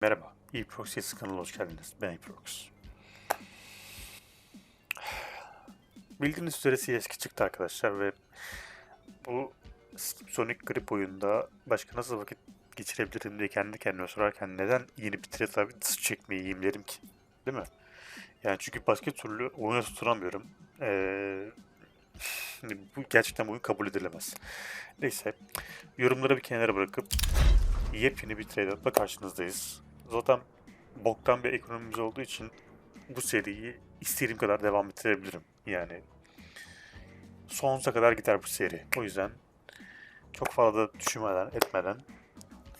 Merhaba, eProxy kanalına hoş geldiniz. Ben eProx. Bildiğiniz üzere CS çıktı arkadaşlar ve bu Sonic Grip oyunda başka nasıl vakit geçirebilirim diye kendi kendime sorarken neden yeni bir abi çekmeyeyim derim ki. Değil mi? Yani çünkü başka türlü oyuna tuturamıyorum. Ee, bu gerçekten bu oyun kabul edilemez. Neyse, yorumları bir kenara bırakıp yepyeni bir trade-up'la karşınızdayız. Zaten boktan bir ekonomimiz olduğu için bu seriyi istediğim kadar devam ettirebilirim. Yani sonsuza kadar gider bu seri. O yüzden çok fazla düşünmeden, etmeden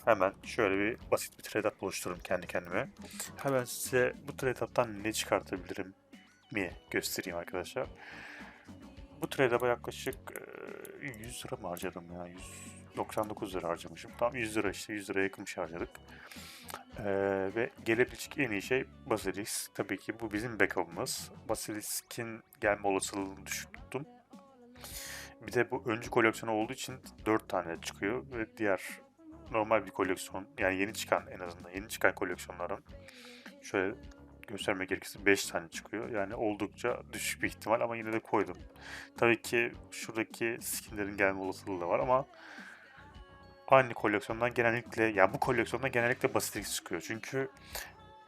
hemen şöyle bir basit bir trade-up oluştururum kendi kendime. Hemen size bu trade-up'tan ne çıkartabilirim mi göstereyim arkadaşlar. Bu trade-up'a yaklaşık e, 100 lira mı harcadım ya? 199 lira harcamışım. Tam 100 lira işte 100 liraya yakın harcadık. Ve gelebilecek en iyi şey Basilisk. Tabii ki bu bizim backup'ımız. Basilisk'in gelme olasılığını düşük tuttum. Bir de bu öncü koleksiyonu olduğu için 4 tane çıkıyor ve diğer normal bir koleksiyon yani yeni çıkan en azından yeni çıkan koleksiyonların şöyle göstermek gerekirse 5 tane çıkıyor. Yani oldukça düşük bir ihtimal ama yine de koydum. Tabii ki şuradaki skinlerin gelme olasılığı da var ama aynı koleksiyondan genellikle ya bu koleksiyondan genellikle Basilisk çıkıyor. Çünkü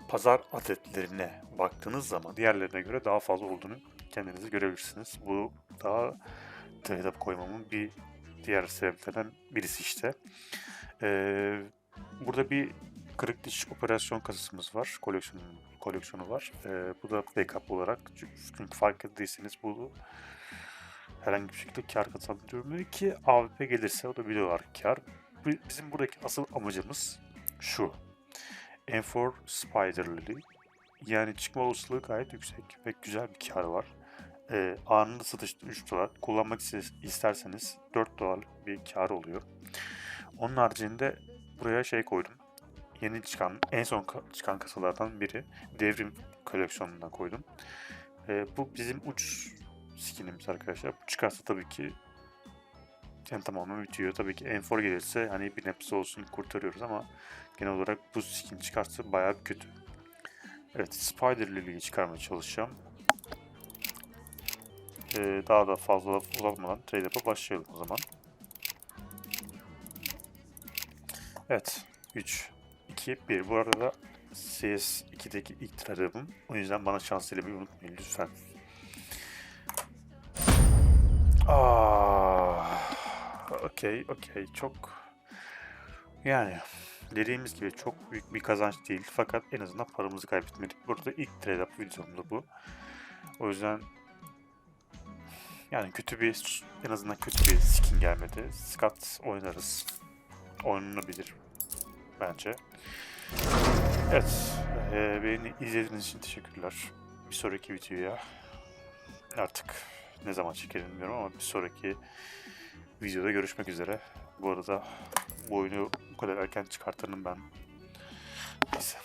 pazar adetlerine baktığınız zaman diğerlerine göre daha fazla olduğunu kendinizi görebilirsiniz. Bu daha up koymamın bir diğer sebeplerinden birisi işte. Ee, burada bir kırık diş operasyon kasasımız var. Koleksiyon, koleksiyonu var. Ee, bu da backup olarak. Çünkü fark ettiyseniz bu herhangi bir şekilde kar kazandırmıyor ki AWP gelirse o da bir dolar kar. Bizim buradaki asıl amacımız şu. M4 Spider Lily. Yani çıkma olasılığı gayet yüksek ve güzel bir kar var. Ee, anında satışta 3 dolar. Kullanmak isterseniz 4 dolar bir kar oluyor. Onun haricinde buraya şey koydum. Yeni çıkan, en son çıkan kasalardan biri. Devrim koleksiyonundan koydum. Ee, bu bizim uç skinimiz arkadaşlar. Bu çıkarsa tabii ki yani tamamen bitiyor. Tabii ki enfor gelirse hani bir nebze olsun kurtarıyoruz ama genel olarak bu skin çıkarsa bayağı kötü. Evet Spider Lily'yi çıkarmaya çalışacağım. Ee, daha da fazla uzatmadan trade up'a başlayalım o zaman. Evet 3, 2, 1. Bu arada da CS2'deki ilk trade up'ım. O yüzden bana şans dilemeyi unutmayın lütfen. Okey, okey. Çok yani dediğimiz gibi çok büyük bir kazanç değil. Fakat en azından paramızı kaybetmedik. Burada ilk trade up videomda bu. O yüzden yani kötü bir en azından kötü bir skin gelmedi. Scott oynarız. Oynanabilir bence. Evet. E, beni izlediğiniz için teşekkürler. Bir sonraki videoya ne zaman çekerim bilmiyorum ama bir sonraki videoda görüşmek üzere. Bu arada bu oyunu bu kadar erken çıkartanım ben. Neyse.